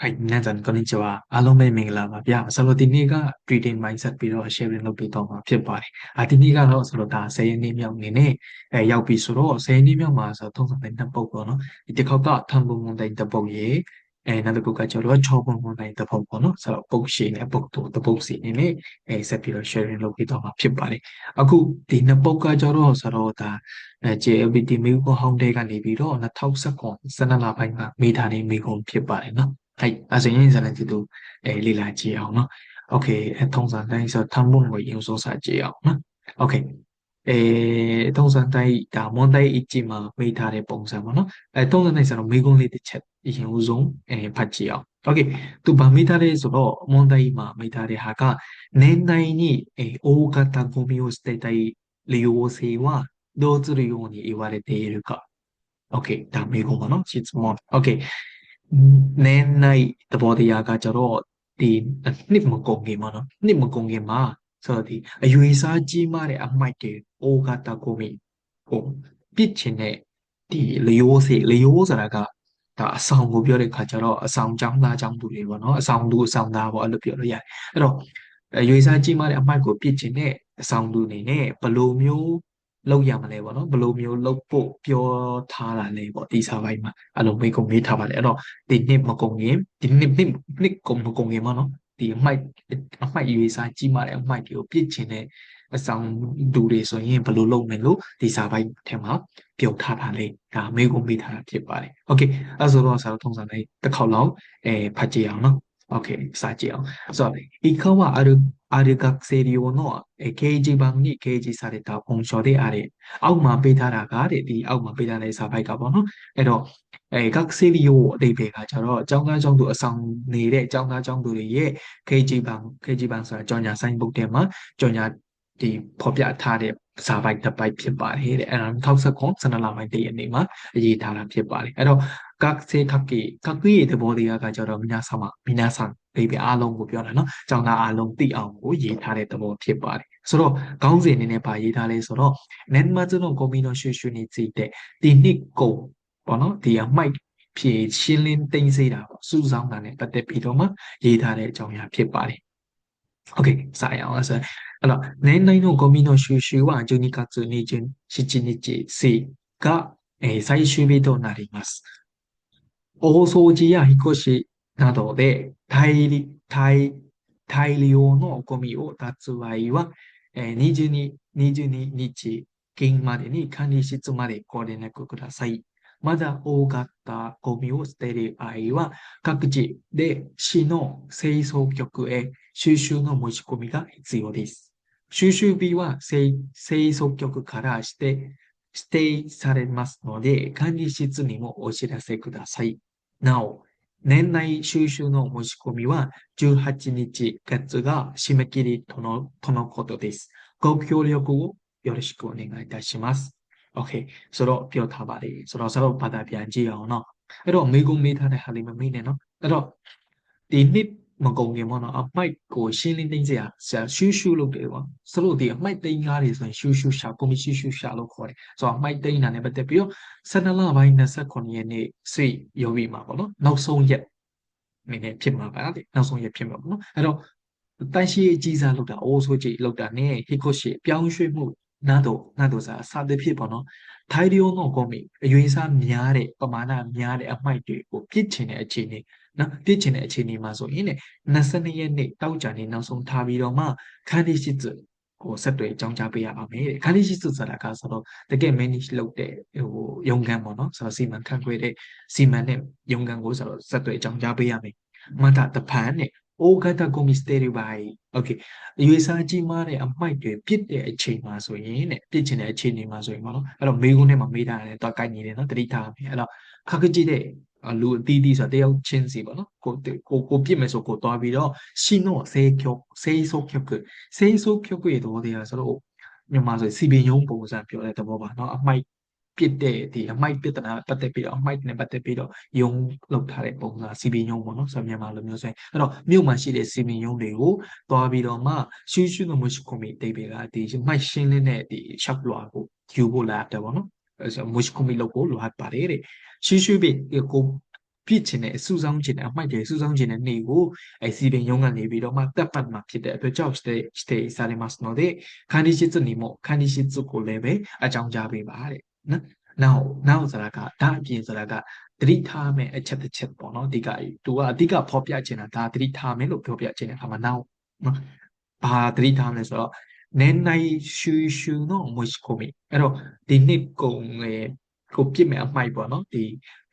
ခိုင်နန်းစံကိုနင်ချဝအားလုံးပဲမင်္ဂလာပါဗျာဆိုတော့ဒီနေ့က trading mindset ပြီးတော့ sharing လုပ်ပြီးတော့မှာဖြစ်ပါတယ်အာဒီနေ့ကတော့ဆိုတော့ဒါ10ရက်နေ့မြောက်အနေနဲ့အဲရောက်ပြီဆိုတော့10ရက်နေ့မြောက်မှာဆိုတော့32ပုတ်ပေါ့နော်ဒီတစ်ခေါက်ကထံပုံမွန်တိုင်းတပုတ်ရေအဲနောက်တစ်ခုကကျွန်တော်က6ပုံမွန်တိုင်းတပုတ်ပေါ့နော်ဆိုတော့ပုတ်ရှည်နဲ့ပုတ်တူတပုတ်စီနေလေအဲဆက်ပြီးတော့ sharing လုပ်ပြီးတော့မှာဖြစ်ပါတယ်အခုဒီနှစ်ပုတ်ကကျွန်တော်ဆိုတော့ဒါအဲ JLPT မိကုဟောင်းတဲကနေပြီးတော့2019 12လပိုင်းကမိသားနေမိကုဖြစ်ပါတယ်နော် 系阿成先生咧就都诶嚟来之后嘛，OK，通常咧就汤姆会有所杀之后嘛，OK，诶、呃，通常在大门在一进嘛，为他的帮上嘛咯，诶、呃，通常咧就每公里的车已经有种诶拍之后，OK，都把每他的所个问题嘛，每他的下个年代呢诶，多个汤姆有时代利用性はどうするように言われているか ?OK, ダメ語の質問。OK, နည်းနိုင်သဘောတရားကကြတော့ဒီနှစ်မကုန်ခင်မှာနော်နှစ်မကုန်ခင်မှာဆိုတော့ဒီအရွေစားကြီးမားတဲ့အမိုက်တွေအိုဂတာကိုမီဟိုပြစ်ချင်တဲ့ဒီလျိုးစေလျိုးဆိုတာကဒါအဆောင်ကိုပြောတဲ့ခါကျတော့အဆောင်ကျောင်းသားကျောင်းသူတွေပေါ့နော်အဆောင်သူအဆောင်သားပေါ့အဲ့လိုပြောလို့ရတယ်အဲ့တော့အရွေစားကြီးမားတဲ့အမိုက်ကိုပြစ်ချင်တဲ့အဆောင်သူအနေနဲ့ဘယ်လိုမျိုး လောက်ရမလဲပေါ့နော်ဘယ်လိုမျိုးလောက်ဖို့ပြောထားတာလဲပေါ့ဒီစာပိုင်းမှာအဲ့လိုမိတ်ကုန်မေးထားပါတယ်အဲ့တော့ဒီနှစ်မကုန်ခင်ဒီနှစ်နှစ်နှစ်ကုန်မကုန်ခင်ပေါ့နော်ဒီအမိုက်အမိုက်ရွေးစားကြီးမာတဲ့အမိုက်တွေကိုပြစ်ချင်တဲ့အဆောင်တူတွေဆိုရင်ဘယ်လိုလုပ်မယ်လို့ဒီစာပိုင်းထဲမှာပြောထားတာလေဒါမိတ်ကုန်မေးထားတာဖြစ်ပါတယ်โอเคအဲ့ဆိုတော့ဆရာတို့ထုံးစံတိုင်းတစ်ခေါက်လောက်အဲဖတ်ကြည့်အောင်နော် 오케이 사지 요. 그래서 이카와 아르 아르각세리오노 KG 방니 KG 사레타 본쇼데 아레 아우마 베타라가 데디 아우마 베타네 사바이가 보 노. 에러 에 각세리오 데베가 저러 정가 정도 어상 내래 정가 정도의 예 KG 방 KG 방서 전야 사인북 때만 전야 이 법야 타데 စာပိုက်တစ်ပိုက်ဖြစ်ပါတယ်တဲ့အဲဒါ2019စနေလပိုင်းတည့်ရက်နေ့မှာအရေးထားတာဖြစ်ပါတယ်အဲ့တော့ 각세 각기 각기의 대보리아가 저런 미나사마 미나상 အိပ်ပဲအားလုံးကိုပြောတာနော်။ကြောင့်သားအားလုံးသိအောင်ကိုရေးထားတဲ့သဘောဖြစ်ပါတယ်။ဆိုတော့ခေါင်းစဉ်အနေနဲ့ပါရေးထားလဲဆိုတော့ Nenmazuno Gomino Shushuni ကြည့်တဲ့ဒီနှစ်ကိုပေါ့နော်ဒီအမိုက်ဖြည့်ရှင်းလင်းတင်စေတာပေါ့စူးစောင်းတာနဲ့ပတ်သက်ပြီးတော့မှရေးထားတဲ့အကြောင်းအရာဖြစ်ပါတယ်။ Okay စရအောင်ဆိုအဲ့တော့ Nenmazuno Gomino Shushu wa Junikatsu ni Jin Shichinichi si ga え最終日となります。大掃除や引っ越しなどで大大大量のゴミを出す場合は、え、22, 22日現までに管理室までご連絡ください。まだ大型ゴミを捨てる場合は、各地で市の清掃局へ収集の申し込みが必要です。収集日は清掃局からして指定されますので、管理室にもお知らせください。なお、年内収集の申し込みは18日月が締め切りとのとのことです。ご協力をよろしくお願いいたします。OK。そろ、そろそろパビアンジオの。えっと、の。えっと、 မကုန်ခင်ပေါ့နော်အမိုက်ကိုရှင်းလင်းသိစရာဆရာရှူးရှူးလုပ်တယ်ပေါ့ဆိုလို့ဒီအမိုက်သိမ်းကားတွေဆိုရင်ရှူးရှူးရှာကွန်မရှူးရှူးရှာလို့ခေါ်တယ်ဆိုတော့အမိုက်သိမ်းတာနဲ့ပတ်သက်ပြီးတော့12လပိုင်း29ရက်နေ့ဆွေရုံးပြီးမှာပေါ့နော်နောက်ဆုံးရက်အနေနဲ့ဖြစ်မှာပါလေနောက်ဆုံးရက်ဖြစ်မှာပေါ့နော်အဲ့တော့တန်ရှိအကြီးစားလောက်တာအိုးဆိုးကြီးလောက်တာနဲ့ဟိခိုရှိပြောင်းရွှေ့မှုနာတော့နာတော့စာစာသဖြစ်ပေါ့နော် ထိုင်ဒီယိုနော်ကောမီအရွေးစားများတဲ့ပမာဏများတဲ့အမိုက်တွေကိုပြစ်ချင်တဲ့အခြေအနေနော်ပြစ်ချင်တဲ့အခြေအနေမှာဆိုရင်လည်း22ရက်နေ့တောက်ကြနေနောက်ဆုံးထားပြီးတော့မှခန်းဒီရှိစကိုဆက်တွေအကြောင်းကြားပေးရပါမယ်ခန်းဒီရှိစဆိုတာကဆိုတော့တကယ် manage လုပ်တဲ့ဟိုရုံကန်ပေါ့နော်ဆိုတော့စီမံခန့်ခွဲတဲ့စီမံတဲ့ရုံကန်ကိုဆိုတော့ဆက်တွေအကြောင်းကြားပေးရမယ်မတာတဖန်နဲ့ အိုဂတာကိုမီစတေရီဘိုင်โอเคအရွေးစားကြီးမားတဲ့အမိုက်တွေပြစ်တဲ့အချိန်မှာဆိုရင်တဲ့ပြစ်ချင်တဲ့အချိန်တွေမှာဆိုရင်ပေါ့နော်အဲ့တော့မေးခွန်းထဲမှာမေးထားတယ်တော့ကိုက်နေတယ်နော်တတိထားမယ်အဲ့တော့ခါကကြည့်တဲ့လူအသီးသီးဆိုတယောက်ချင်းစီပေါ့နော်ကိုကိုကိုပြစ်မယ်ဆိုကိုတွားပြီးတော့ရှင်းတော့ဆေးဖြုတ်ဆေးဆိုးဖြုတ်ကဆေးဆိုးဖြုတ်ရဲ့သဘောတရားဆိုတော့မြန်မာဆိုစီပင်ယုံပုံစံပြောတဲ့သဘောပါနော်အမိုက် ပြစ်တဲ့ဒီအမိုက်ပြဿနာပတ်သက်ပြီးတော့အမိုက်နဲ့ပတ်သက်ပြီးတော့ယုံလောက်ထားတဲ့ပုံစံစီပင်ယုံပေါ့နော်ဆိုမြန်မာလိုမျိုးဆိုရင်အဲ့တော့မြို့မှာရှိတဲ့စီပင်ယုံတွေကိုသွားပြီးတော့မှရှူးရှူးကမရှိခွန်မီတိတ်ပေးတာဒီမိုက်ရှင်းလင်းတဲ့ဒီရှောက်လွာကိုယူဖို့လာတယ်ပေါ့နော်ဆိုမွရှိခွန်မီလောက်ကိုလိုအပ်ပါတယ်တဲ့ရှူးရှူးပြီးကိုပြစ်ချင်တဲ့အဆူဆောင်းချင်တဲ့အမိုက်တွေဆူဆောင်းချင်တဲ့နေကိုအဲစီပင်ယုံကနေပြီးတော့မှတပ်ပတ်မှာဖြစ်တဲ့အတွက်ကြောက်စတဲ့စတဲ့စားရမစနော်တဲ့ခန္ဒီရှိစုနေမို့ခန္ဒီရှိစုကိုလည်းပဲအကြောင်းကြားပေးပါတဲ့ နော်နောက်နောက်ဆိုတာကဒါအပြင်ဆိုတာကတတိထားမယ်အချက်တစ်ချက်ပေါ့နော်အဓိကသူကအဓိကဖော်ပြချင်တာဒါတတိထားမယ်လို့ပြောပြချင်တဲ့အခါမှာနောက်နော်ဘာတတိထားမလဲဆိုတော့年内収集の申し込みအဲ့တော့ဒီနှစ်ကုန်ရဲ့ကိုပြစ်မဲ့အမိုက်ပေါ့နော်ဒီ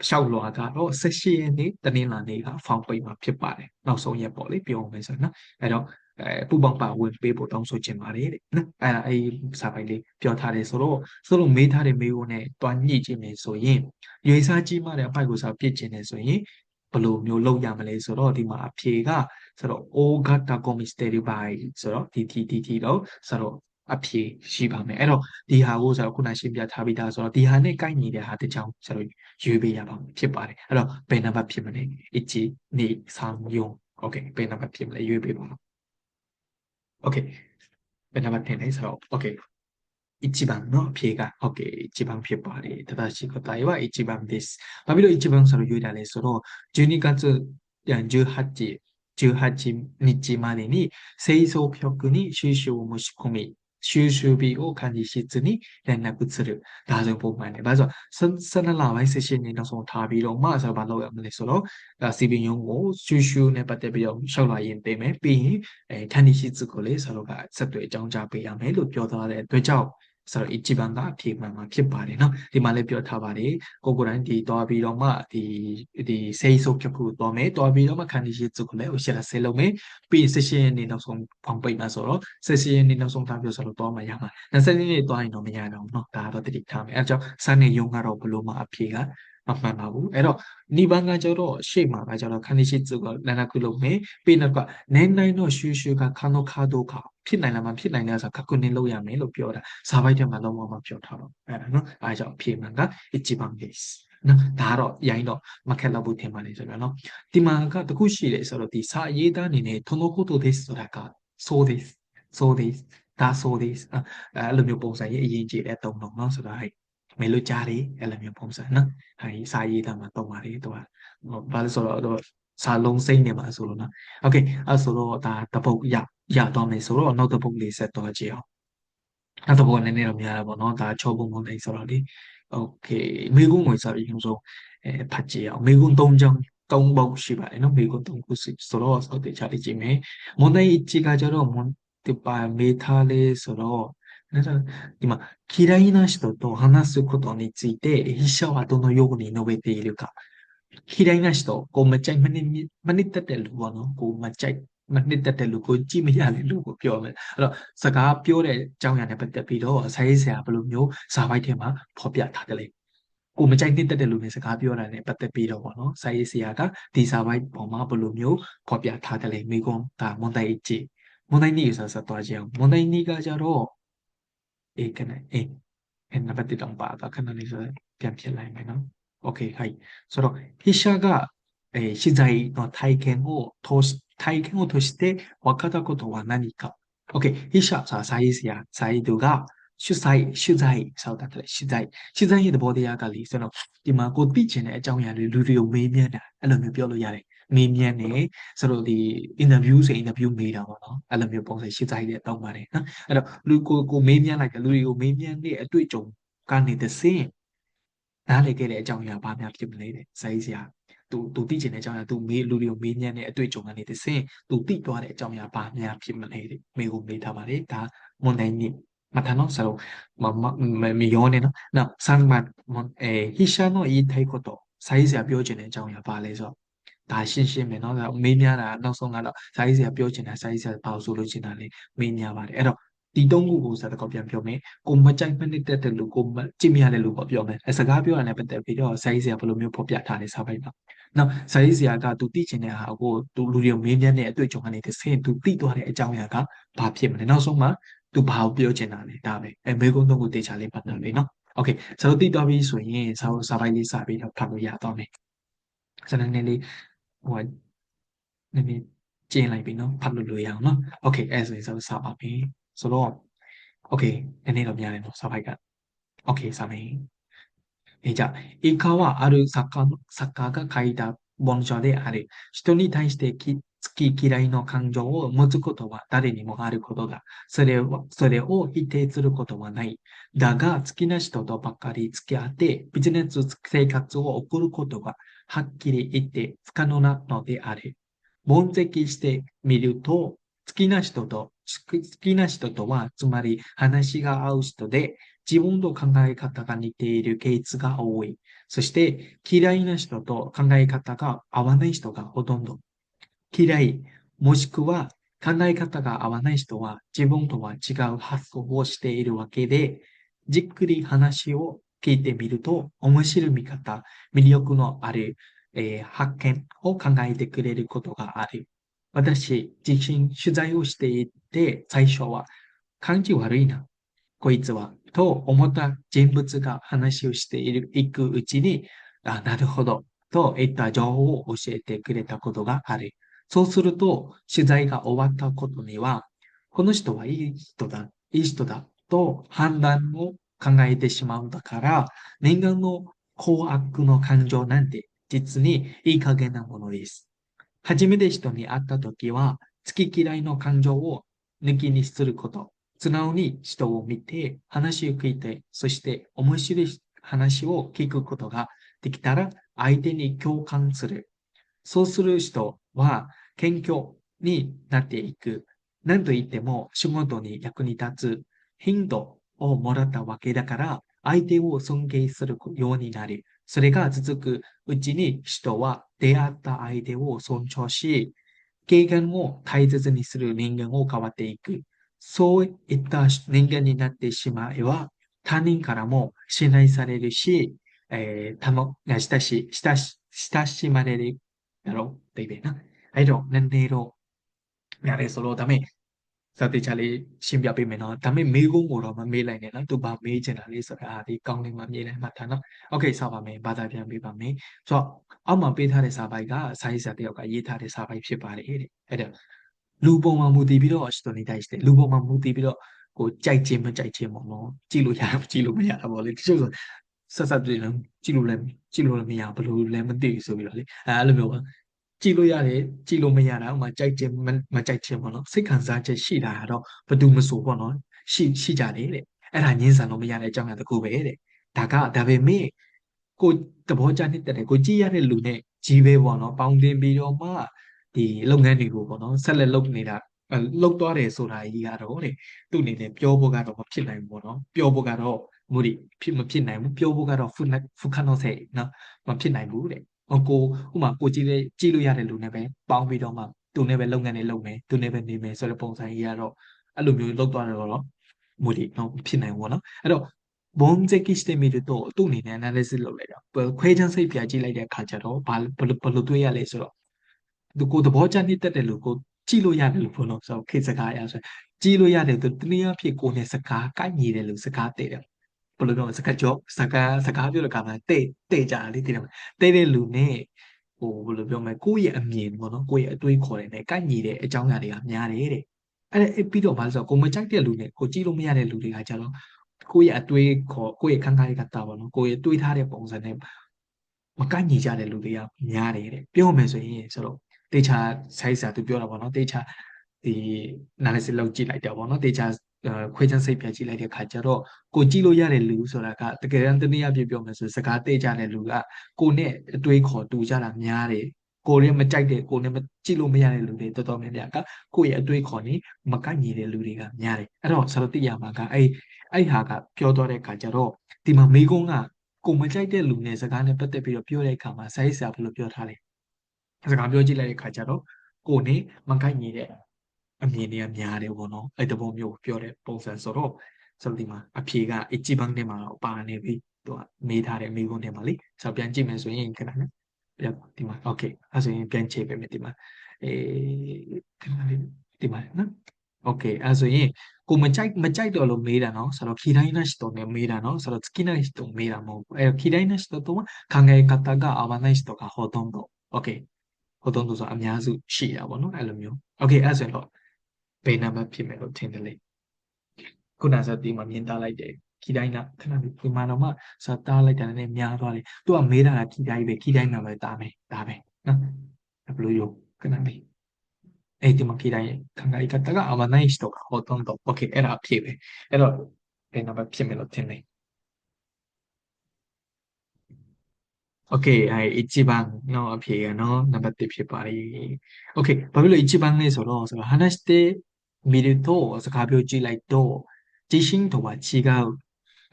လျှောက်လွှာကတော့16ရက်နေ့တနင်္လာနေ့ကဖောင်ပိတ်မှာဖြစ်ပါတယ်နောက်ဆုံးရက်ပေါ့လေပြောအောင်မယ်ဆိုနော်အဲ့တော့ အဲပူပေါင်းပါဝင်ပေးဖို့တောင်းဆိုချင်ပါတယ်တဲ့နော်အဲ့ဒါအဲ့စာပိုက်လေးပြောထားတယ်ဆိုတော့ဆိုလို့မေးထားတဲ့မေးဖို့နဲ့တွားညှိကြည့်မယ်ဆိုရင်ရွေးစားကြီးမှတဲ့အပိုက်ကိုစာပြစ်ချင်တယ်ဆိုရင်ဘယ်လိုမျိုးလုပ်ရမလဲဆိုတော့ဒီမှာအဖြေကဆိုတော့ o gata comisteri by ဆိုတော့ဒီဒီဒီဒီတော့ဆိုတော့အဖြေရှိပါမယ်အဲ့တော့ဒီဟာကိုဆိုတော့ခုနရှင်းပြထားပြီးသားဆိုတော့ဒီဟာနဲ့ကိုက်ညီတဲ့ဟာတကြောင်ဆိုတော့ရွေးပေးရပါဖြစ်ပါတယ်အဲ့တော့ဘယ်နံပါတ်ဖြစ်မလဲ1 2 3 4 okay ဘယ်နံပါတ်ဖြစ်မလဲရွေးပေးပါ okay ဘယ် OK。頑張ってね。そ。OK。1番のエが OK。1番パー、正しい答えは1番です。まび1番のユダで、その12月18、18日までに製造局に収集を申し込み、 슈슈비 오 간이시 즈니 렌나구츠르 나중 보면에 맞아 선선라 와이세신이 나서 다비로 마서 발로 말해서로 시빈 용고 슈슈네 빠떼비요 셔라인 때문에 비 에, 탄이시 즈고레 서로가 섭도 အကြောင်းကြားပေးရမယ်လို့ပြောထားတဲ့အတွက်ကြောင့် ဆိုတော့一番ကအဖြေမှန်မှာဖြစ်ပါတယ်เนาะဒီမှာလည်းပြောထားပါတယ်ကိုကိုတိုင်းဒီတွားပြီးတော့မှဒီဒီစေးစုပ်ဖြစ်ဖို့တွားမယ်တွားပြီးတော့မှခန္ဒီရှိစုကိုလည်းဥရှိတာဆဲလုံးမယ်ပြီးဆက်ရှင်နေနောက်ဆုံးဖောင်ပိတ်မှာဆိုတော့ဆက်ရှင်နေနောက်ဆုံးထားပြောဆိုတော့တွားမှရမှာ20နှစ်နေတွားရင်တော့မရတော့ဘူးเนาะဒါတော့တတိထားမယ်အဲကြောင့်စနေယုံကတော့ဘလို့မှအဖြေက မမှန်ပါဘူးအဲ့တော့နိဗ္ဗာန်ကကျတော့ရှေ့မှာကကျတော့ခန္ဒီရှိစုကလန္ဒကုလုံးမယ်ပြီးနောက်ကနိုင်နိုင်တော့ရှူရှူကခါနောခါဒုခဖြစ်နိုင်လားမဖြစ်နိုင်လားဆိုတာကကုနေလို့ရမယ်လို့ပြောတာစာပိုက်ထဲမှာလုံးဝမပြောထားတော့အဲ့ဒါနော်အားကြောင့်အဖြေမှန်က ichiban des နော်ဒါကတော့ရိုင်းတော့မခက်တော့ဘူးထင်ပါလေဆိုတော့နော်ဒီမှာကတခုရှိတယ်ဆိုတော့ဒီစာရေးသားအနေနဲ့ tonokoto des ဆိုတာက so des so des ဒါဆို des အဲ့လိုမျိုးပုံစံရေးအရင်ကြည့်တဲ့တုံးတော့နော်ဆိုတော့ဟဲ့ မေလို့ကြားတယ်အဲ့လိုမျိုးပုံစံနော်ဟဲ့စာရေးသားမှာတုံးပါတယ်တော့ဘာလို့ဆိုတော့စာလုံးစိမ့်နေမှာဆိုလို့နော်โอเคအဲ့ဆိုတော့ဒါတပုတ်ရရသွားမယ်ဆိုတော့နောက်တစ်ပုတ်လေးဆက်သွားကြည့်အောင်နောက်တစ်ပုတ်ကနည်းနည်းတော့များတာပေါ့နော်ဒါချောပုံပုံလေးဆိုတော့လေโอเคမိကုန်းဝင်စာပြီးဆုံးအဲဖတ်ကြည့်အောင်မိကုန်း၃ချောင်း၃ပုတ်ရှိပါတယ်နော်မိကုန်း၃ခုဆိုတော့ဆိုတော့ချာလေးကြည့်မယ်မွန်တိုင်း一がကြတော့မွန်ဒီပါမေထားလေးဆိုတော့ 今嫌いな人と話すことについて筆者はどのように述べているか嫌いな人ကိုမကြိုက်မနစ်မနစ်တက်တဲ့လူပေါ့နော်ကိုမကြိုက်မနှစ်သက်တဲ့လူကိုကြည့်မရတဲ့လူကိုပြောမယ်အဲ့တော့စကားပြောတဲ့အကြောင်းအရာနဲ့ပတ်သက်ပြီးတော့စာရေးဆရာဘယ်လိုမျိုးဇာပိုက်ထဲမှာဖော်ပြထားတယ်လေကိုမကြိုက်နှစ်သက်တဲ့လူနဲ့စကားပြောတာနဲ့ပတ်သက်ပြီးတော့ပေါ့နော်စာရေးဆရာကဒီဇာပိုက်ပေါ်မှာဘယ်လိုမျိုးဖော်ပြထားတယ်လေမိကွန်ဒါမွန်တိုင်အကြည့်မွန်တိုင်နီဆိုဆက်သွားကြအောင်မွန်တိုင်နီကကြတော့ အေးကနဲ့အေးအဲ့နံပါတ်1တောင်ပါတော့ခဏလေးဆိုပြန်ဖြစ်လိုက်မယ်နော်โอเคはいその筆者が、えー、資材の体験を通し体験を通して分かったことは何か OK 筆者さစာရေးဆရာစာရေးသူကရှုဆိုင်ရှုဆိုင်ဆောက်တာတယ်ရှုဆိုင်ရှုဆိုင်ရဲ့သဘောတရားကလေဆိုတော့ဒီမှာကိုသိချင်တဲ့အကြောင်းအရာတွေလူတွေကိုမေးမြန်းတာအဲ့လိုမျိုးပြောလို့ရတယ် မေးမြန်းနေဆိုတော့ဒီ interview ဆို interview မေးတာပေါ့နော်အဲ့လိုမျိုးပုံစံရှင်းစားရတဲ့တောင်းပါတယ်နော်အဲ့တော့လူကိုကိုမေးမြန်းလိုက်တယ်လူတွေကိုမေးမြန်းတဲ့အတွေ့အကြုံကနေသစင်းနားလည်ခဲ့တဲ့အကြောင်းအရာဘာများဖြစ်မလဲတဲ့စာရေးဆရာ तू तू သိချင်တဲ့အကြောင်းအရာ तू မေးလူတွေကိုမေးမြန်းတဲ့အတွေ့အကြုံကနေသစင်း तू သိသွားတဲ့အကြောင်းအရာဘာများဖြစ်မလဲတဲ့မေးကိုမေးထားပါတယ်ဒါမွန်တိုင်းနေ့ 맞아 요. 서로 미연에는 나 상만 에 히샤노 이 타이코도 사이즈야 뼈지는 정이야 발에서 တဲ့အကြောင်းအရာဘာလဲဆိုတော့ဒါရှင်းရှင်းပဲเนาะမေးများတာနောက်ဆုံးကတော့စာရေးဆရာပြောချင်တာစာရေးဆရာဘာလို့ဆိုလို့ချင်တာလဲမေးများပါတယ်အဲ့တော့ဒီသုံးခုကိုစတဲ့ကောပြန်ပြောမယ်ကိုမကြိုက်မနစ်တက်တဲ့လူကိုမကြည့်မရတဲ့လူပေါ့ပြောမယ်အဲစကားပြောရတဲ့ပတ်သက်ပြီးတော့စာရေးဆရာဘယ်လိုမျိုးဖော်ပြထားလဲစာပိုက်မှာနောက်စာရေးဆရာကသူသိချင်တဲ့ဟာကိုသူလူတွေမေးမြန်းတဲ့အတွေ့အကြုံကနေတစ်ဆင့်သူသိသွားတဲ့အကြောင်းအရာကဘာဖြစ်မလဲနောက်ဆုံးမှာသူဘာကိုပြောချင်တာလဲဒါပဲအဲမေကုန်းသုံးခုတေချာလေးပတ်တယ်လေနော်โอเคဆိုတော့သိသွားပြီဆိုရင်စာစာပိုက်လေးစာပြီးတော့ဖတ်လို့ရတော့မယ်စနေနေ့လေး ဟိုကနည်းနည်းကျင်းလိုက်ပြီနော်ဖတ်လို့လွယ်အောင်နော် okay အဲ့ဆိုရင်ဆိုစာပါပြီဆိုတော့ okay နည်းနည်းတော့များတယ်နော်စာဖိုက်က okay စာမယ်じゃあ、イカはある作家作家が書いた文章である。人に対してき好き嫌いの感情を持つことは誰にもあることだ。それはそれを否定することはない。だが、好きな人とばっかり付き合ってビジネス生活を送ることがはっきり言って不可能なのである。分析してみると、好きな人と、好きな人とは、つまり話が合う人で、自分の考え方が似ているケースが多い。そして嫌いな人と考え方が合わない人がほとんど。嫌い、もしくは考え方が合わない人は自分とは違う発想をしているわけで、じっくり話を聞いてみると面白い見方、魅力のある、えー、発見を考えてくれることがある。私自身取材をしていて最初は感じ悪いな。こいつはと思った人物が話をしているいくうちに、あ、なるほど、といった情報を教えてくれたことがある。そうすると、取材が終わったことには、この人はいい人だ、いい人だ、と判断を考えてしまうんだから、念願の高悪の感情なんて実にいい加減なものです。初めて人に会った時は、好き嫌いの感情を抜きにすること。素直に人を見て、話を聞いて、そして面白い話を聞くことができたら、相手に共感する。そうする人は、謙虚になっていく。何と言っても、仕事に役に立つヒントをもらったわけだから、相手を尊敬するようになり、それが続くうちに人は出会った相手を尊重し、経験を大切にする人間を変わっていく。そういった人間になってしまえば、他人からも信頼されるし、えー、たも、親し、親し、親しまれるだろ？うっいうな。あい、どう、なんでいろ。やれ、そのため、 ဇာတိချလေးရှင်းပြပေးမယ်နော်ဒါပေမဲ့မေးခွန်းကိုတော့မမေးလိုက်နဲ့နော်သူဘာမေးချင်တာလေးဆိုတာဒီကောင်းလေးမှာမြင်နိုင်မှာထားနော်โอเคစပါမယ်ဘာသာပြန်ပေးပါမယ်ဆိုတော့အောက်မှာပေးထားတဲ့စာပိုက်ကစာရေးဆရာတယောက်ကရေးထားတဲ့စာပိုက်ဖြစ်ပါတယ်တဲ့အဲ့တော့လူပုံမှာမူတည်ပြီးတော့စတိုနီတိုင်းတဲ့လူပုံမှာမူတည်ပြီးတော့ကိုကြိုက်ခြင်းမကြိုက်ခြင်းပေါ့နော်ကြည့်လို့ရတယ်ကြည့်လို့မရတာပေါ့လေတချို့ဆိုဆက်ဆက်တွေ့လို့ကြည့်လို့လည်းကြည့်လို့လည်းမရဘလို့လည်းမသိဘူးဆိုပြီးတော့လေအဲအဲ့လိုမျိုးပါ ကြည့်လို့ရတယ်ကြည့်လို့မရတာဥမာကြိုက်ခြင်းမကြိုက်ခြင်းပေါ့နော်စိတ်ခံစားချက်ရှိတာကတော့ဘယ်သူမဆိုပေါ့နော်ရှိရှိကြတယ်တဲ့အဲ့ဒါငင်းဆန်လို့မရတဲ့အကြောင်းအရာတစ်ခုပဲတဲ့ဒါကဒါပေမဲ့ကိုသဘောကျနေတဲ့ကိုကြည့်ရတဲ့လူနဲ့ကြီးပဲပေါ့နော်ပေါင်းတင်ပြီးတော့မှဒီလုပ်ငန်းတွေကိုပေါ့နော်ဆက်လက်လုပ်နေတာလှုပ်သွားတယ်ဆိုတာကြီးကတော့တဲ့သူ့အနေနဲ့ပြောဖို့ကတော့မဖြစ်နိုင်ဘူးပေါ့နော်ပြောဖို့ကတော့မူဒီဖြစ်မဖြစ်နိုင်ဘူးပြောဖို့ကတော့ဖုဖုခနောဆေနော်မဖြစ်နိုင်ဘူးတဲ့ဟို ကိုဥမာကိုကြည့်လေကြည့်လို့ရတဲ့လူနဲ့ပဲပေါင်းပြီးတော့မှသူနဲ့ပဲလုပ်ငန်းတွေလုပ်မယ်သူနဲ့ပဲနေမယ်ဆိုတဲ့ပုံစံကြီးကတော့အဲ့လိုမျိုးလုပ်သွားတယ်တော့မူဒီနော်ဖြစ်နိုင်ဘူးပေါ့နော်အဲ့တော့ဘုံစကိစတေမီတို့သူ့အနေနဲ့ analysis လုပ်လိုက်တာခွဲချမ်းစိတ်ပြကြည့်လိုက်တဲ့အခါကျတော့ဘာဘယ်လိုတွေးရလဲဆိုတော့သူကိုသဘောကျနှစ်သက်တယ်လို့ကိုကြည့်လို့ရတယ်လို့ဘုံတော့ဆိုခေစကားရဆိုကြည့်လို့ရတယ်သူတနည်းအားဖြင့်ကိုနဲ့စကားကိုက်ညီတယ်လို့စကားတဲ့တယ် ဘယ်လိုပြောမလဲစကားကြောစကားစကားပြောတဲ့အခါမှာတဲ့တဲ့ကြလေတည်တယ်တဲ့တဲ့လူနဲ့ဟိုဘယ်လိုပြောမလဲကိုယ့်ရဲ့အမြင်ပေါ့နော်ကိုယ့်ရဲ့အတွေးခေါ်တယ်နဲ့ကိုက်ညီတဲ့အကြောင်းအရာတွေကများတယ်တဲ့အဲ့ပြီးတော့ဘာလို့ဆိုတော့ကိုမကြိုက်တဲ့လူနဲ့ကိုကြည့်လို့မရတဲ့လူတွေကကြတော့ကိုယ့်ရဲ့အတွေးခေါ်ကိုယ့်ရဲ့ခံစားရကတာပေါ့နော်ကိုယ့်ရဲ့တွေးထားတဲ့ပုံစံနဲ့မကိုက်ညီကြတဲ့လူတွေကများတယ်တဲ့ပြောမယ်ဆိုရင်ဆိုတော့တေချာဆိုက်စာသူပြောတာပေါ့နော်တေချာဒီ analysis လုပ်ကြည့်လိုက်တယ်ပေါ့နော်တေချာ ခွဲချမ်းစိတ်ပြကြည့်လိုက်တဲ့ခါကျတော့ကိုကြည့်လို့ရတဲ့လူဆိုတာကတကယ်တမ်းတနည်းအားဖြင့်ပြောမယ်ဆိုစကားသိကြတဲ့လူကကိုနဲ့အတွေးခေါ်တူကြတာများတယ်ကိုရဲမကြိုက်တဲ့ကိုနဲ့မကြည့်လို့မရတဲ့လူတွေတော်တော်များများကကိုရဲ့အတွေးခေါ်နေမကိုက်ညီတဲ့လူတွေကများတယ်အဲ့တော့ဆရာတို့သိရမှာကအဲ့အဲ့ဟာကပြောသွားတဲ့ခါကျတော့ဒီမှာမိကုန်းကကိုမကြိုက်တဲ့လူနဲ့စကားနဲ့ပတ်သက်ပြီးတော့ပြောတဲ့အခါမှာဆိုင်းဆရာဘယ်လိုပြောထားလဲစကားပြောကြည့်လိုက်တဲ့ခါကျတော့ကိုနဲ့မကိုက်ညီတဲ့ အမြင်တွေကများတယ်ပေါ့နော်အဲ့တပုံမျိုးပြောတဲ့ပုံစံဆိုတော့ဆိုတော့ဒီမှာအဖြေကအကြည့်ဘန်းထဲမှာပါနေပြီသူကမေးထားတဲ့မိကုန်းထဲမှာလေဆိုတော့ပြန်ကြည့်မယ်ဆိုရင်ခဏနဲ့ပြန်ဒီမှာโอเคအဲ့ဆိုရင်ပြန်ချိန်ပေးမယ်ဒီမှာအေးခဏလေးဒီမှာနော်โอเคအဲ့ဆိုရင်ကိုမကြိုက်မကြိုက်တော့လို့မေးတာနော်ဆိုတော့嫌いな人ねမေးတာနော်ဆိုတော့好きな人မေးတာမဟုတ်ဘူးအဲ嫌いな人とは考え方が合わない人がほとんど okay ほとんどဆိုအများစုရှိတာပေါ့နော်အဲ့လိုမျိုး okay အဲ့ဆိုရင်တော့ ဘယ်နံပါတ်ဖြစ်မယ်လို့ထင်တယ်လေခုနကဒီမှာမြင်သားလိုက်တယ်ခီတိုင်းကခဏလေးဒီမှာတော့မှစာသားလိုက်တာနဲ့များသွားတယ်သူကမေးတာကခီတိုင်းပဲခီတိုင်းမှာပဲတားမယ်ဒါပဲနော် ဘယ်လိုရုပ်ခဏလေးအဲ့ဒီမှာကြည့်တိုင်း考え方が合わない人がほとんど OK အဲ့ဒါအဖြစ်ပဲအဲ့တော့ဘယ်နံပါတ်ဖြစ်မယ်လို့ထင်လဲ OK はい一番のアピールのナンバーティピパリ OK ဘာဖြစ်လို့一番လဲဆိုတော့ဆိုတော့話して 미리도스가벼지라이도지신도와지가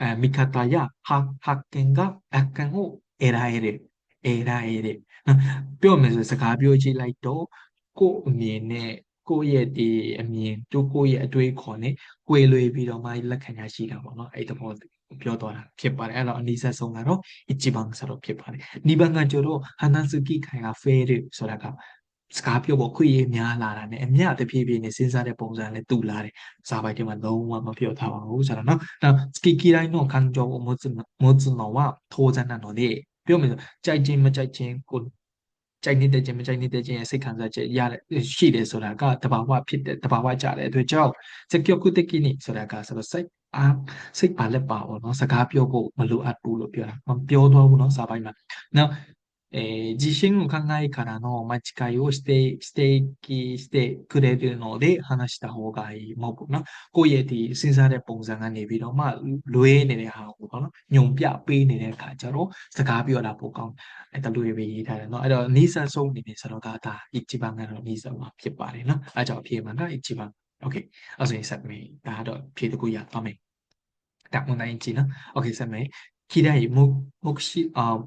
아미카타야학학겐가약간호에라에레에라에레ပြောမယ်ဆိုစကားပြောကြည့်လိုက်တော့ကို့အမြင်နဲ့ကိုယ့်ရဲ့ဒီအမြင်တို့ကိုယ့်ရဲ့အတွေးခေါ်နဲ့ကွေလွေပြီးတော့မှလက်ခံရရှိတာပေါ့နော်အဲ့ဒီဘောပြောသွားတာဖြစ်ပါတယ်အဲ့တော့အနည်းဆက်ဆုံးကတော့ ichiban ဆိုတော့ဖြစ်ပါတယ်နိဗ္ဗာန်ကကျတော့ဟာနာစုကိခိုင်က fair ဆိုတာက စကားပြောဖို့ခွင့်ရများလာတာနဲ့အမျှတဖြည်းဖြည်းနဲ့စဉ်းစားတဲ့ပုံစံလည်းတူလာတယ်။စာပိုက်ထဲမှာလုံးဝမပြောထားပါဘူးဆိုတော့နော်။ဒါစကီကီတိုင်းတော့ခံကြောအမှုစမှုစနော်ဝထိုးစမ်းနော်လေပြောမယ်ဆိုကြိုက်ခြင်းမကြိုက်ခြင်းကိုကြိုက်နေတဲ့ခြင်းမကြိုက်နေတဲ့ခြင်းရဲ့စိတ်ခံစားချက်ရတဲ့ရှိတယ်ဆိုတာကတဘာဝဖြစ်တဲ့တဘာဝကြတဲ့အတွက်ကြောင့်စကီကုတကိနိဆိုတာကဆိုတော့စိတ်အာစိတ်ပါလက်ပါပေါ့နော်စကားပြောဖို့မလိုအပ်ဘူးလို့ပြောတာမပြောတော့ဘူးနော်စာပိုက်မှာ။နောက် えー、地震の考えからの、まあ、誓いをして、指摘してくれるので話した方がいい。မဟုတ်ဘူးနော်။ကိုယ့်ရဲ့ဒီစဉ်းစားတဲ့ပုံစံကနေပြီးတော့မှလွဲနေတဲ့ဟာကိုပေါ့နော်။ညုံပြပေးနေတဲ့အခါကျတော့စကားပြောတာပိုကောင်း။အဲ့တလူတွေပဲရေးထားတယ်နော်။အဲ့တော့နီးစပ်ဆုံးအနေနဲ့ဆိုတော့ဒါဒါအစ်ချီပန်ကတော့နီးစပ်မှာဖြစ်ပါတယ်နော်။အဲ့ကြောင့်ဖြေမှာကအစ်ချီပန်။ Okay ။အဲ့ဆိုရင်ဆက်မယ်။ဒါကတော့ဖြေတကူရသွားမယ်။ဒါ online ကြည့်နော်။ Okay ဆက်မယ်။期待も目視あ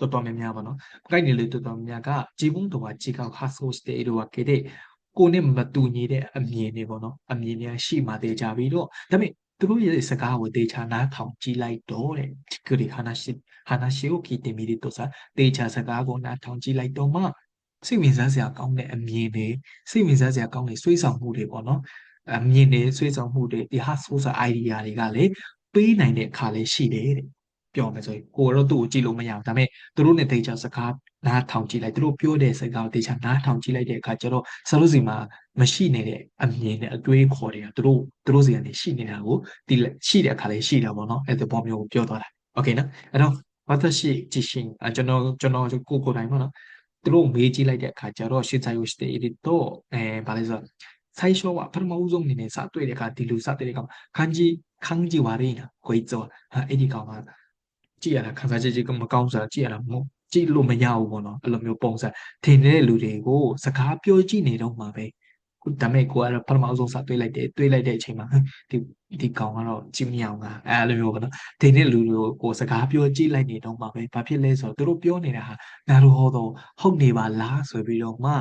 တော်တော်များများပေါ့နော်ခိုက်နေလေတော်တော်များကជីဘုံတော်ကជីကောက်ဟာဆိုစတေတို့ကကေတဲ့ကိုနဲ့မတူညီတဲ့အမြင်တွေပေါ့နော်အမြင်များရှိမှသေးကြပြီးတော့ဒါပေမဲ့သူတို့ရဲ့စကားကိုတေချာနားထောင်ကြည့်လိုက်တော့တဲ့ကိုဒီဟာနာရှိဟာနာရှိကိုကြည့်တင်ပြီးတော့စားတေချာစကားကိုနားထောင်ကြည့်လိုက်တော့မှစိတ်ဝင်စားစရာကောင်းတဲ့အမြင်တွေစိတ်ဝင်စားစရာကောင်းတဲ့ဆွေးဆောင်မှုတွေပေါ့နော်အမြင်တွေဆွေးဆောင်မှုတွေဒီဟာဆိုစာ idea တွေကလည်းပေးနိုင်တဲ့အခါလေးရှိတယ်တဲ့ ပြောမယ်ဆိုရင်ကိုတော့သူ့ကိုကြည့်လို့မရဘူးဒါပေမဲ့သူတို့နဲ့တေချာစကားနားထောင်ကြည့်လိုက်သူတို့ပြောတဲ့စကားကိုတေချာနားထောင်ကြည့်လိုက်တဲ့အခါကျတော့ဆလို့စီမှာမရှိနေတဲ့အမြင်နဲ့အတွေးခေါ်တွေကသူတို့သူတို့စီကနေရှိနေတာကိုဒီရှိတဲ့အခါလေးရှိတာပေါ့နော်အဲ့ဒီပေါ်မျိုးကိုပြောသွားတာโอเคနော်အဲ့တော့ဘာသာရှိကြည့်ရှင်ကျွန်တော်ကျွန်တော်ကိုကိုတိုင်းပေါ့နော်သူတို့မေးကြည့်လိုက်တဲ့အခါကျတော့ရှင်းဆိုင်ကိုしているとအဲဘာလဲဆိုတော့最初はပထမဦးဆုံးအနေနဲ့စတွေ့တဲ့အခါဒီလူစတွေ့တဲ့အခါ漢字漢字悪いなこいつはအဲ့ဒီကောင်က ကြည့်ရတာခံစားချက်ကြီးကမကောင်းဆိုတာကြည့်ရတာမဟုတ်ကြည့်လို့မရဘူးပေါ့နော်အဲ့လိုမျိုးပုံစံထင်နေတဲ့လူတွေကိုစကားပြောကြည့်နေတော့မှာပဲဒါပေမဲ့ကိုကတော့ပထမဆုံးစတွေးလိုက်တယ်တွေးလိုက်တဲ့အချိန်မှာဒီဒီကောင်ကတော့ကြည့်မရအောင်ကအဲ့လိုမျိုးပေါ့နော်ထင်တဲ့လူတွေကိုစကားပြောကြည့်လိုက်နေတော့မှာပဲဘာဖြစ်လဲဆိုတော့သူတို့ပြောနေတာဟာနာရဟောတော့ဟုတ်နေပါလားဆိုပြီးတော့မှ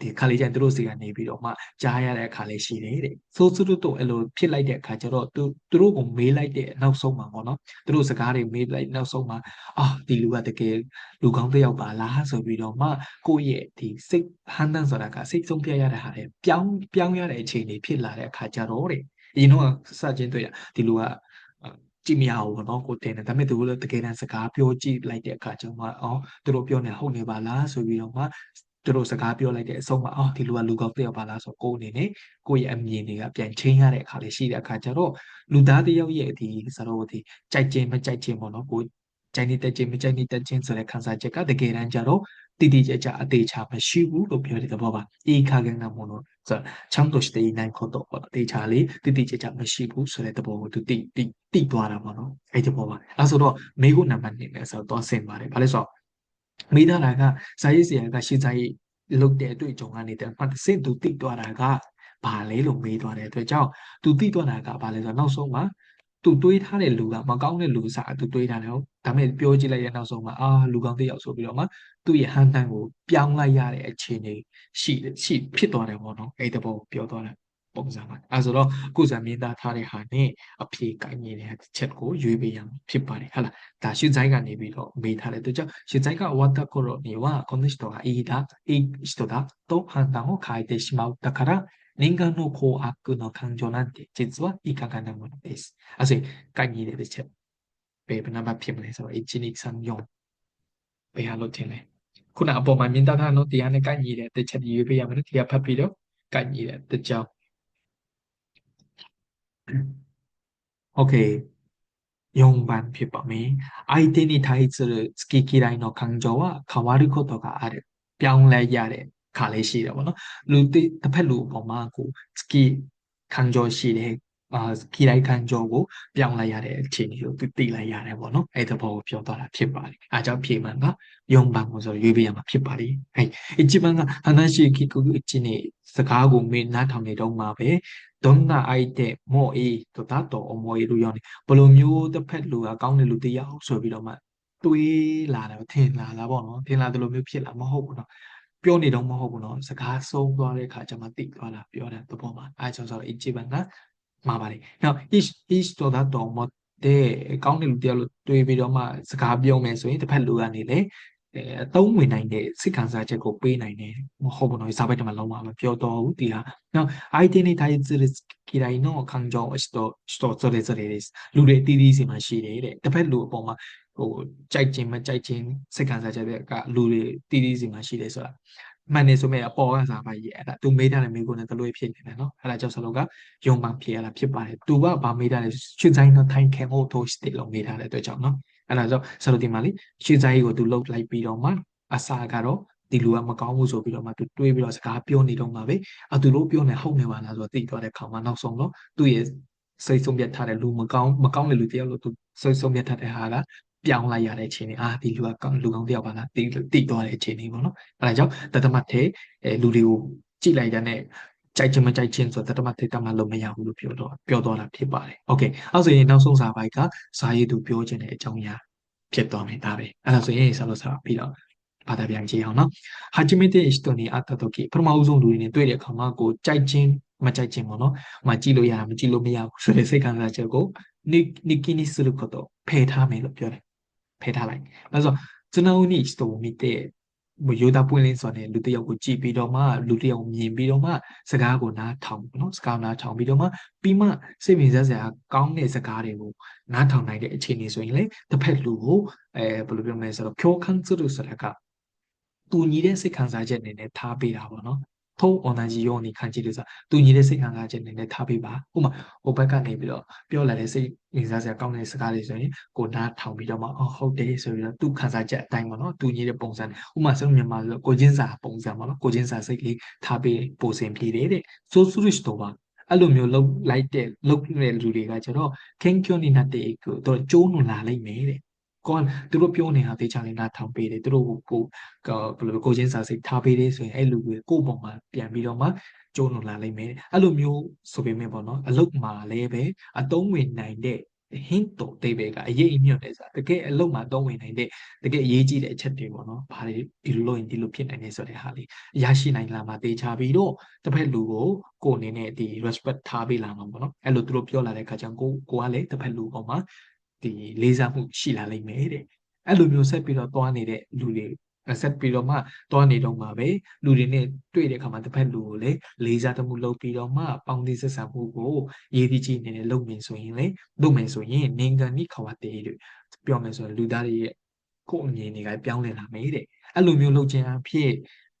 ဒီခါလေးကျရင်သူတို့စီကနေပြီးတော့မှကြားရတဲ့အခါလေးရှိတယ်တဲ့ဆိုးစုတို့အဲ့လိုဖြစ်လိုက်တဲ့အခါကျတော့သူသူတို့ကိုမေးလိုက်တဲ့နောက်ဆုံးမှာပေါ့နော်သူတို့စကားတွေမေးလိုက်နောက်ဆုံးမှာအာဒီလူကတကယ်လူကောင်းတစ်ယောက်ပါလားဆိုပြီးတော့မှကိုယ့်ရဲ့ဒီစိတ်ဟန်တန်းဆိုတာကစိတ်ဆုံးပြရတဲ့ဟာတွေပြောင်းပြောင်းရတဲ့အခြေအနေဖြစ်လာတဲ့အခါကျတော့တဲ့အရင်တော့စချင်းတွေ့ရဒီလူကကြည့်မရဘူးပေါ့နော်ကိုတင်တယ်ဒါပေမဲ့သူကလည်းတကယ်တမ်းစကားပြောကြည့်လိုက်တဲ့အခါကျမှအော်သူတို့ပြောနေဟုတ်နေပါလားဆိုပြီးတော့မှ သူတို့စကားပြောလိုက်တဲ့အဆုံးမှာအော်ဒီလူကလူကောင်းတစ်ယောက်ပါလားဆိုကိုယ်အနေနဲ့ကိုယ့်ရဲ့အမြင်တွေကပြန်ချင်းရတဲ့အခါလေးရှိတဲ့အခါကျတော့လူသားတစ်ယောက်ရဲ့ဒီစကားကိုဒီကြိုက်ခြင်းမကြိုက်ခြင်းပေါ့နော်ကိုကြိုက်နေတတ်ခြင်းမကြိုက်နေတတ်ခြင်းဆိုတဲ့ခံစားချက်ကတကယ်တမ်းကျတော့တည်တည်ကြကြအသေးချာမရှိဘူးလို့ပြောတဲ့သဘောပါ။ဤခါကန်ကမို့လို့ဆိုတော့ချမ်းတို့ရှိနိုင်ခေါ်တော့ပေါ့အသေးချာလေးတည်တည်ကြကြမရှိဘူးဆိုတဲ့သဘောကိုသူတိတိတိသွားတာပေါ့နော်။အဲ့ဒီသဘောပါ။အဲဆိုတော့မိကုနံပါတ်နေလဲဆိုတော့သွားဆင်ပါတယ်။ဘာလဲဆိုတော့ မိသားတာကဇာရေးဆရာကရှင်းဇာရေးလုပ်တဲ့အတွေ့အကြုံကနေတည်းမှတစ်ဆင့်သူသိသွားတာကဘာလဲလို့မေးသွားတဲ့အတွက်ကြောင့်သူသိသွားတာကဘာလဲဆိုတော့နောက်ဆုံးမှာသူတွေးထားတဲ့လူကမကောင်းတဲ့လူစားသူတွေးထားတယ်ဟုတ်ဒါပေမဲ့ပြောကြည့်လိုက်တဲ့နောက်ဆုံးမှာအာလူကောင်းတစ်ယောက်ဆိုပြီးတော့မှသူ့ရဲ့ဟန်တန်ကိုပြောင်းလိုက်ရတဲ့အခြေအနေရှိရှိဖြစ်သွားတယ်ပေါ့နော်အဲ့ဒီဘောပြောသွားတယ် ပုံစံပါအဲဆိုတော့အခုစံမြင်သားထားတဲ့ဟာနဲ့အဖြေကိုင်းနေတဲ့ချက်ကိုရွေးပေးရမှာဖြစ်ပါတယ်ဟုတ်လားဒါရှင်းဆိုင်ကနေပြီးတော့မေးထားတဲ့အတွက်ကြောင့်ရှင်းဆိုင်ကဝတ်တကိုにはこの人がいいだいい人だと判断を変えてしまうだから人間の幸悪の感情なんて実はいかがなものですအဲဆိုကိုင်းနေတဲ့ချက်ဘယ်ဘယ်နှမဖြစ်မလဲဆိုတော့1 2 3 4ဘယ်ဟာလို့ထင်လဲခုနအပေါ်မှာမြင်တတ်တာနော်တရားနဲ့ကိုင်းနေတဲ့တစ်ချက်ရွေးပေးရမယ်နော်ဒီကဖတ်ပြီးတော့ကိုင်းနေတဲ့တစ်ကြောင်း 오케 이. 영반 비범이 아이덴티타이즈를 스키키라이너 강조와 가와르 코도가 아래 병래야래 가래시라 뭐노 루티 တစ်ဖက်လူပေါ်မှာကိုစကီခံကြောရှိတဲ့ ခီလိုက်ခံကြောကိုပြောင်းလိုက်ရတဲ့အခြေအနေကိုသူသိလိုက်ရတယ်ပေါ့နော်အဲ့တဘောကိုပြောသွားတာဖြစ်ပါတယ်အားကြောင့်ဖြေမှန်က4番ကိုဆိုရွေးပေးရမှာဖြစ်ပါတယ်はい一番が話聞くうちにစကားကိုမင်းနားထောင်နေတော့မှာပဲどんな相手もいいとだと思えるようにဘလိုမျိုးတစ်ဖက်လူကကောင်းတဲ့လူတစ်ယောက်ဆိုပြီးတော့မှတွေးလာတယ်ထင်လာတာပေါ့နော်ထင်လာတယ်လို့မျိုးဖြစ်လာမဟုတ်ဘူးနော်ပြောနေတော့မဟုတ်ဘူးနော်စကားဆုံးသွားတဲ့အခါကျမှသိသွားတာပြောတဲ့သဘောမှာအဲကြောင့်ဆိုတော့一番が မှာပါတယ်။နောက် each each တော့ဒါတော့မတဲ့ကောင်းတဲ့လူတယောက်လို့တွေးပြီးတော့မှစကားပြောမယ်ဆိုရင်တစ်ဖက်လူကနေလေအဲအသုံးဝင်နိုင်တဲ့စိတ်ခံစားချက်ကိုပေးနိုင်တယ်မဟုတ်ဘူးနော်စာပိုက်တမလုံးဝမပြောတော့ဘူးဒီဟာနောက် IT နဲ့ Tai series ကြီးတိုင်းတော့ခံကြောင်းအစတော့စတော့ဆိုတဲ့ series လူတွေတီးတီးစီမှာရှိတယ်တဲ့တစ်ဖက်လူအပေါ်မှာဟိုကြိုက်ခြင်းမကြိုက်ခြင်းစိတ်ခံစားချက်တွေကလူတွေတီးတီးစီမှာရှိတယ်ဆိုတာ မှန်နေဆိုမဲ့အပေါ်ကစားပါကြီးအဲ့ဒါသူမေးထားတဲ့မိကိုနဲ့တလို့ဖြစ်နေတယ်နော်အဲ့ဒါကြောင့်စလို့ကယုံမှန်ဖြစ်ရတာဖြစ်ပါတယ်သူကဗာမေးထားတဲ့ရွှေဆိုင်တော့ထိုင်ခံဖို့ထိုးစတေလို့မေးထားတဲ့အတွက်ကြောင့်နော်အဲ့ဒါကြောင့်စလို့ဒီမှာလေရွှေဆိုင်ကိုသူလှုပ်လိုက်ပြီးတော့မှအစာကတော့ဒီလူကမကောင်းဘူးဆိုပြီးတော့မှသူတွေးပြီးတော့စကားပြောနေတော့မှပဲအသူတို့ပြောနေဟုတ်နေပါလားဆိုတော့သိသွားတဲ့ခါမှာနောက်ဆုံးတော့သူ့ရဲ့စိတ်ဆုံးဖြတ်ထားတဲ့လူမကောင်းမကောင်းတဲ့လူတယောက်လို့သူစိတ်ဆုံးဖြတ်ထားတဲ့ဟာက ပြောင်းလိုက်ရတဲ့အခြေအနေအာဒီလူကလူကောင်းတယောက်ပါလားတိတိသွားတဲ့အခြေအနေပေါ့နော်အဲဒါကြောင့်တသမတ်ထဲအဲလူတွေကိုကြည့်လိုက်တဲ့နဲ့ကြိုက်ခြင်းမကြိုက်ခြင်းဆိုတော့တမတ်ထိတ်တမလို့မရဘူးလို့ပြောတော့ပြောတော့တာဖြစ်ပါတယ်။ Okay အဲ့ဆိုရင်နောက်ဆုံးစာပိုက်ကဇာယေသူပြောခြင်းတဲ့အကြောင်းအရာဖြစ်သွားမယ်ဒါပဲ။အဲ့ဒါဆိုရင်ဆက်လို့ဆက်ပြီးတော့ဘာသာပြန်ကြည့်အောင်နော်။ဟာဂျီမီတေအစ်တိုနီအတတိုကီပထမဦးဆုံးလူတွေနဲ့တွေ့တဲ့အခါမှာကိုကြိုက်ခြင်းမကြိုက်ခြင်းပေါ့နော်။မကြည့်လို့ရတာမကြည့်လို့မရဘူးဆိုတဲ့စိတ်ကံစားချက်ကိုနိနိကီနီဆူလူကတော့ဖယ်ထားမယ်လို့ပြောတယ် ဖယ်ထားလိုက်။ဒါဆိုကျွန်တော်နိစတိုမီတဲ့ရိုးသားပွင့်လင်းစွာနဲ့လူတစ်ယောက်ကိုကြည်ပြီးတော့မှလူတစ်ယောက်မြင်ပြီးတော့မှစကားကိုနားထောင်နော်စကားနားထောင်ပြီးတော့မှပြီးမှစိတ်ဝင်စားစရာကောင်းတဲ့စကားတွေကိုနားထောင်နိုင်တဲ့အခြေအနေဆိုရင်လေတစ်ဖက်လူကိုအဲဘယ်လိုပြောမလဲဆိုတော့ဖြောခန်းစလို့ဆိုတာကတူညီတဲ့စိတ်ခံစားချက်အနေနဲ့ထားပေးတာပေါ့နော် ထုံး online ကြီးရောနေခံကြည့်လို့ဆိုတူညီတဲ့စိတ်ခံစားချက်နေနဲ့ထားပေးပါဥပမာဟိုဘက်ကနေပြီးတော့ပြောလာတဲ့စိတ်ဝင်စားစရာကောင်းတဲ့စကားတွေဆိုရင်ကိုနားထောင်ပြီးတော့မှအော်ဟုတ်တယ်ဆိုပြီးတော့သူခံစားချက်အတိုင်းပေါ့နော်တူညီတဲ့ပုံစံဥပမာဆိုမြန်မာဆိုကိုချင်းစာပုံစံပေါ့နော်ကိုချင်းစာစိတ်လေးထားပေးပိုစင်ပြေတယ်တဲ့ဆိုဆူရစ်တော့ပါအဲ့လိုမျိုးလုတ်လိုက်တဲ့လုတ်တဲ့လူတွေကကျတော့ခင်ကျွန်နေတဲ့တေကိုတော့ကျိုးနွန်လာလိုက်မယ်တဲ့ ကိုကသူတို့ပြောနေတာတေချာလေးနားထောင်ပေးတယ်သူတို့ကိုကိုဘယ်လိုကိုချင်းစာစိတ်ထားပေးတယ်ဆိုရင်အဲ့လူတွေကိုကိုပုံမှာပြန်ပြီးတော့မှကျိုးနုံလာလိမ့်မယ်အဲ့လိုမျိုးဆိုပေမဲ့ပေါ့နော်အလုတ်မှာလည်းပဲအတုံးဝင်နိုင်တဲ့ hint တော့တိပဲကအရေးအမြတ်တယ်ဆိုတာတကယ်အလုံးမှာသုံးဝင်နိုင်တဲ့တကယ်အရေးကြီးတဲ့အချက်တွေပေါ့နော်ဘာတွေဒီလိုလို့ရင်ဒီလိုဖြစ်နိုင်နေဆိုတဲ့ဟာလေးရရှိနိုင်လာမှာတေချာပြီးတော့တစ်ဖက်လူကိုကိုအနေနဲ့ဒီ respect ထားပေးလာမှာပေါ့နော်အဲ့လိုသူတို့ပြောလာတဲ့အခါကျတော့ကိုကိုကလည်းတစ်ဖက်လူပေါ်မှာ ဒီလေးစားမှုရှိလာလိမ့်မယ်တဲ့အဲ့လိုမျိုးဆက်ပြီးတော့သွားနေတဲ့လူတွေဆက်ပြီးတော့မှသွားနေတော့မှာပဲလူတွေနဲ့တွေ့တဲ့အခါမှာတစ်ဖက်လူကိုလေလေးစားတမှုလုပ်ပြီးတော့မှပေါင်းသင်းဆက်ဆံမှုကိုရေးဒီကြီးနေနဲ့လုပ်မယ်ဆိုရင်လေလုပ်မယ်ဆိုရင်နင်ကန်နိခဝတ်တေးတွေပြောမယ်ဆိုရင်လူသားတွေရဲ့ကိုယ်အမြင်တွေကပြောင်းလဲလာမယ်တဲ့အဲ့လိုမျိုးလုပ်ခြင်းအဖြစ်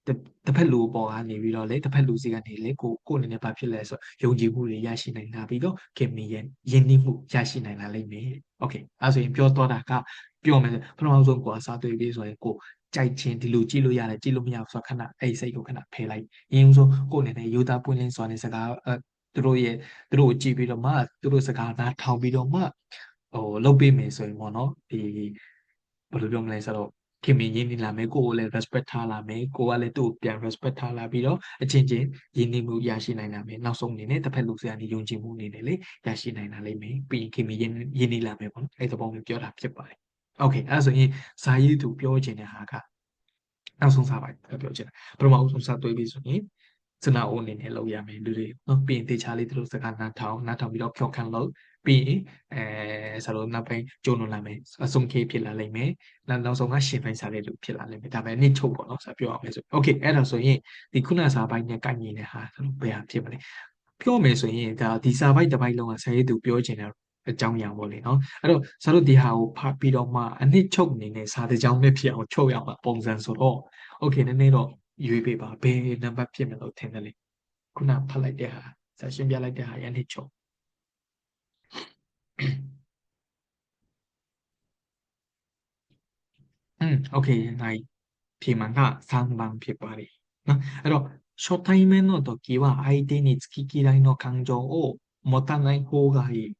တစ်ဖက်လူပေါ်ကနေပြီးတော့လေတစ်ဖက်လူစီကနေလေကိုကိုအနေနဲ့ဘာဖြစ်လဲဆိုယုံကြည်မှုတွေရရှိနိုင်လာပြီးတော့ခင်မင်းရဲ့ယဉ်နှိမှုရရှိနိုင်လာလိမ့်မယ်။ Okay အဲဆိုရင်ပြောတော့တာကပြောမယ်ပထမဆုံးကိုအစားသွေးပြီးဆိုရင်ကိုကြိုက်ချင်းဒီလိုကြည့်လို့ရတယ်ကြည့်လို့မရဘူးဆိုတော့ခဏအဲ့စိတ်ကိုခဏဖယ်လိုက်။ရင်းဦးဆုံးကိုအနေနဲ့ယူသားပွင့်လင်းစွာနဲ့စကားသူတို့ရဲ့သူတို့ကိုကြည့်ပြီးတော့မှသူတို့စကားနားထောင်ပြီးတော့မှဟိုလုပ်ပေးမယ်ဆိုရင်ပေါ့နော်ဒီဘယ်လိုပြောမလဲဆိုတော့ ခင်မင်းရင်းနေလာမယ်ကိုကိုလည်း respect ထားလာမယ်ကိုကလည်းသူ့ကိုပြန် respect ထားလာပြီးတော့အချင်းချင်းရင်းနှီးမှုရရှိနိုင်လာမယ်နောက်ဆုံးအနေနဲ့တစ်ဖက်လူစရာနေယုံကြည်မှုအနေနဲ့လေရရှိနိုင်လာလိမ့်မယ်ပြီးရင်ခင်မင်းရင်းရင်းနှီးလာမယ်ပေါ့နော်အဲ့သဘောမျိုးပြောတာဖြစ်ပါတယ်โอเคအဲ့ဆိုရင်ဇာရေးသူပြောချင်တဲ့ဟာကနောက်ဆုံးစာပိုင်းပြောချင်တာပထမဦးဆုံးစာတွေးပြီးဆိုရင် စနာအိုအနေနဲ့လုပ်ရမယ်လူတွေနော်ပြီးရင်တေချာလေးသူတို့စကားနားထောင်နားထောင်ပြီးတော့ဖြောခံလို့ပြီးရင်အဲဆိုတော့နောက်ပိုင်းကျုံလွန်လာမယ်အဆုံးခေဖြစ်လာလိမ့်မယ်နောက်နောက်ဆုံးကရှင်ပိုင်းစားတဲ့လူဖြစ်လာလိမ့်မယ်ဒါပဲနှစ်ချုပ်ပေါ့နော်ဆက်ပြောအောင်မယ်ဆိုโอเคအဲ့ဒါဆိုရင်ဒီခုနစာပိုင်းနဲ့ကိုက်ညီတဲ့ဟာဆိုတော့ဘယ်ဟာဖြစ်မလဲပြောမယ်ဆိုရင်ဒါဒီစာပိုင်းတစ်ပိုင်းလုံးကဆရာကြီးသူပြောချင်တဲ့အကြောင်းအရာပေါ့လေနော်အဲ့တော့ဆရာတို့ဒီဟာကိုဖတ်ပြီးတော့မှအနှစ်ချုပ်အနေနဲ့စာတစ်ကြောင်းနဲ့ဖြစ်အောင်ချုပ်ရအောင်ပုံစံဆိုတော့โอเคနည်းနည်းတော့ ရွေးပေးပါဘယ်နံပါတ်ဖြစ်မလို့ထင်တယ်လေခုနဖတ်လိုက်တဲ့ဟာဆရာရှင်းပြလိုက်တဲ့ဟာရန်နှစ်ချုပ်อืมโอเคနိုင်ဖြေမှန်က3番ဖြစ်ပါတယ်နော်အဲ့တော့初対面の時は相手に好き嫌いの感情を持たない方がいい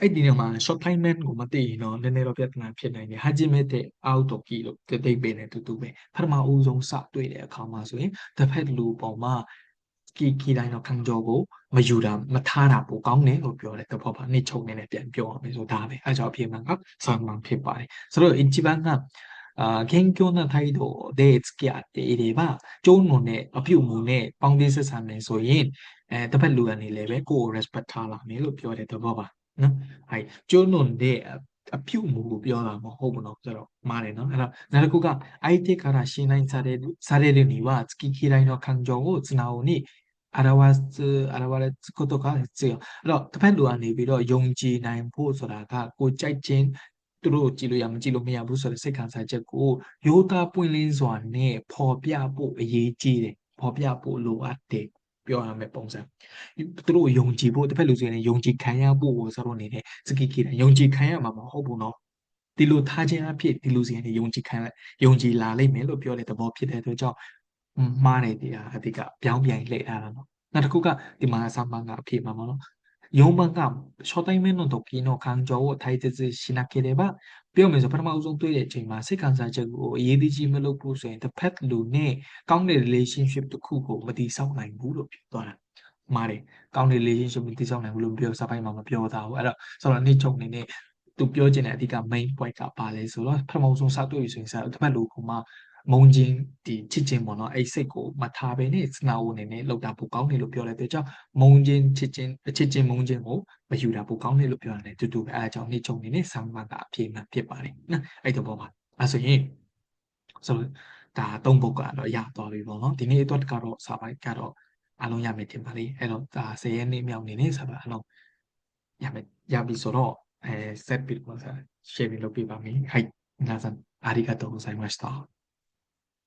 အဲ့ဒီနေရာမှာ short time man ကိုမသိရင်တော့နည်းနည်းတော့ပြဿနာဖြစ်နိုင်တယ်။ hajimete out of key လို့တိတ်ပင်နဲ့တူတူပဲ။ပထမအဦးဆုံးစတွေ့တဲ့အခါမှာဆိုရင်တစ်ဖက်လူပေါ်မှာကီကီတိုင်းတော့ခံကြောကိုမယူတာမထားတာပိုကောင်းတယ်လို့ပြောတယ်။တဘောပါနှိချုပ်နေနဲ့ပြန်ပြောအောင်ဆိုဒါပဲ။အဲကြောင့်အဖြစ်မှန်ကဆန်မှန်ဖြစ်ပါတယ်။ဆိုတော့一番がအာ謙虚な態度で付き合っていればကျုံးနုံနဲ့အပြုတ်မှုနဲ့ပေါင်းသင်းဆက်ဆံနေဆိုရင်အဲတစ်ဖက်လူကနေလည်းပဲကိုယ်ကို respect ထားလာမယ်လို့ပြောတဲ့သဘောပါ နော်အဲ့ကျွန်းလုံးတဲ့အပြုတ်မှုကိုပြောတာမဟုတ်ဘူးเนาะဆိုတော့မှားတယ်เนาะအဲ့တော့နောက်တစ်ခုကအဲ့ဒီကရာရှင်းနိုင်စားတဲ့စားတဲ့လူညီဝါစကီခီတိုင်းတော့ခံကြောကိုစနာုံနိအရဝတ်အရဝတ်ကိုတော့ကစီအဲ့တော့တစ်ဖက်လူကနေပြီးတော့ယုံကြည်နိုင်ဖို့ဆိုတာကကိုကြိုက်ခြင်းသူတို့ကြည့်လို့ရမကြည့်လို့မရဘူးဆိုတဲ့စိတ်ခံစားချက်ကိုယောသားပွင့်လင်းစွာနဲ့ပေါ်ပြဖို့အရေးကြီးတယ်ပေါ်ပြဖို့လိုအပ်တယ် ပြောရမယ့်ပုံစံသူတို့ယုံကြည်ဖို့တစ်ဖက်လူစီနဲ့ယုံကြည်ခံရဖို့ကိုစတော့နေတဲ့စကိကိတာယုံကြည်ခံရမှာမဟုတ်ဘူးနော်ဒီလိုထားခြင်းအဖြစ်ဒီလူစီနဲ့ယုံကြည်ခံယုံကြည်လာလိမ့်မယ်လို့ပြောတဲ့သဘောဖြစ်တဲ့အတွက်ကြောင့်မှားနေတရားအဓိကပြောင်းပြန်လှည့်ထားတာနော်နောက်တစ်ခုကဒီမှာဆာမန်ကအဖြစ်မှာမနော် 4번 감 셔다이면은 도피노 강조와 타이트즈 신학게 되바ပြောမယ်ဆိုပထမအဆုံးတွေ့တဲ့အချိန်မှာစိတ်ခံစားချက်ကိုအရေးကြီးမလို့ဘူးဆိုရင် the pet လူနဲ့ကောင်းတဲ့ relationship တစ်ခုကိုမတည်ဆောက်နိုင်ဘူးလို့ပြောသွားတာမှားတယ်ကောင်းတဲ့ relationship မတည်ဆောက်နိုင်ဘူးလို့ပြောစာပိုင်းမှာမပြောတာဘူးအဲ့တော့ဆိုတော့နေ့ချုပ်နေနေသူပြောချင်တဲ့အဓိက main point ကပါလဲဆိုတော့ပထမဆုံးစတွေ့ပြီဆိုရင်စာ the pet လူကမှ မုံချင်းဒီချစ်ချင်းပေါ့နော်အဲ့စိတ်ကိုမထားဘဲနဲ့စနာဝနေနဲ့လောက်တာပိုကောင်းတယ်လို့ပြောလိုက်တဲ့ကြောင့်မုံချင်းချစ်ချင်းအချစ်ချင်းမုံချင်းကိုမယူတာပိုကောင်းတယ်လို့ပြောရတယ်တူတူပဲအဲအကြောင်းနေ့ချုပ်နေနဲ့ဆမ်မန်ကအပြေမှန်ဖြစ်ပါတယ်နော်အဲ့တော့ပေါ့ပါအဲဆိုရင်ဆိုဒါသုံးပုတ်ကတော့ရသွားပြီပေါ့နော်ဒီနေ့အတွက်ကတော့စာပိုင်းကတော့အလုံးရမယ်တင်ပါလေအဲ့တော့ဒါ10ရက်နေ့မြောက်နေနေစာပိုင်းအလုံးရမယ်ရပြီဆိုတော့အဲ set ပြီးတော့ share လုပ်ပြပါမယ်はい皆さんありがとうございました。